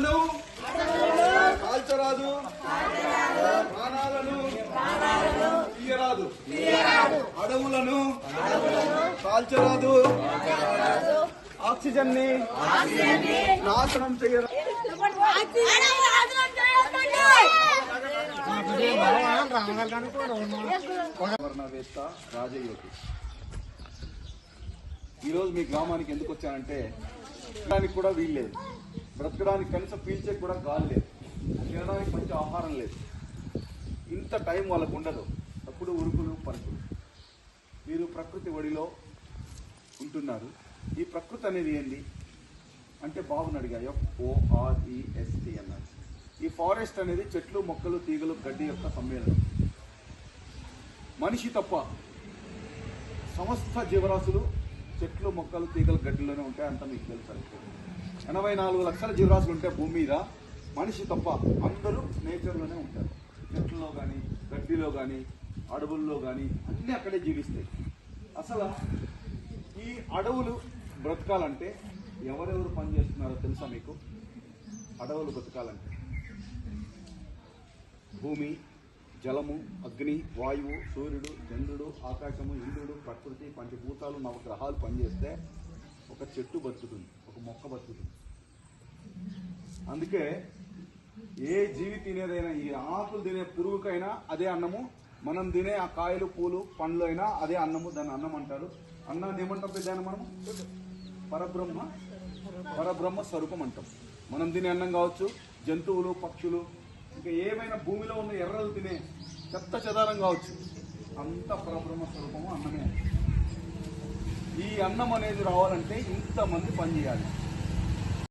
ప్రాణాలను కాల్చరాదు ప్రాణాలను తీయరాదు అడవులను కాల్చరాదు ఆక్సిజన్ని నాశనం చేయరాదు. పర్యావరణవేత్త రాజయోగి. ఈరోజు మీ గ్రామానికి ఎందుకు వచ్చానంటే దానికి కూడా వీల్లేదు బ్రతకడానికి కనీసం పీల్చే కూడా గాలి లేదు. తినడానికి మంచి ఆహారం లేదు. ఇంత టైం వాళ్ళకు ఉండదు. అప్పుడు ఉరుకులు పరుకులు. మీరు ప్రకృతి ఒడిలో ఉంటున్నారు. ఈ ప్రకృతి అనేది ఏంది? అంటే బాగుని అడిగా ఎఫ్ఓఆర్ఈఎస్టి అన్నారు. ఈ ఫారెస్ట్ అనేది చెట్లు మొక్కలు తీగలు గడ్డి యొక్క సమ్మేళనం. మనిషి తప్ప సమస్త జీవరాశులు చెట్లు మొక్కలు తీగలు గడ్డిలోనే ఉంటాయి అంత మీకు తెలుసు. ఎనభై నాలుగు లక్షల జీవరాశులు ఉంటే భూమి మీద మనిషి తప్ప అందరూ నేచర్లోనే ఉంటారు. చెట్లలో కానీ గడ్డిలో కానీ అడవుల్లో కానీ అన్నీ అక్కడే జీవిస్తాయి. అసలు ఈ అడవులు బ్రతకాలంటే ఎవరెవరు పని చేస్తున్నారో తెలుసా మీకు? అడవులు బ్రతకాలంటే. భూమి జలము అగ్ని వాయువు సూర్యుడు చంద్రుడు ఆకాశము ఇంద్రుడు ప్రకృతి పంచభూతాలు నవగ్రహాలు పనిచేస్తే ఒక చెట్టు బతుకుతుంది ఒక మొక్క బతుకుతుంది. అందుకే ఏ జీవి తినేదైనా ఈ ఆకులు తినే పురుగుకైనా అదే అన్నము మనం తినే ఆ కాయలు పూలు పండ్లు అయినా అదే అన్నము దాన్ని అన్నం అంటారు. అన్నాన్ని ఏమంటాం పెద్ద మనం పరబ్రహ్మ పరబ్రహ్మ స్వరూపం అంటాం. మనం తినే అన్నం కావచ్చు జంతువులు పక్షులు ఇంకా ఏమైనా భూమిలో ఉన్న ఎర్రలు తినే చెత్త చెదారం కావచ్చు అంత పరబ్రహ్మ స్వరూపము అన్నమే. అన్నం అనేది రావాలంటే ఇంతమంది పని చేయాలి.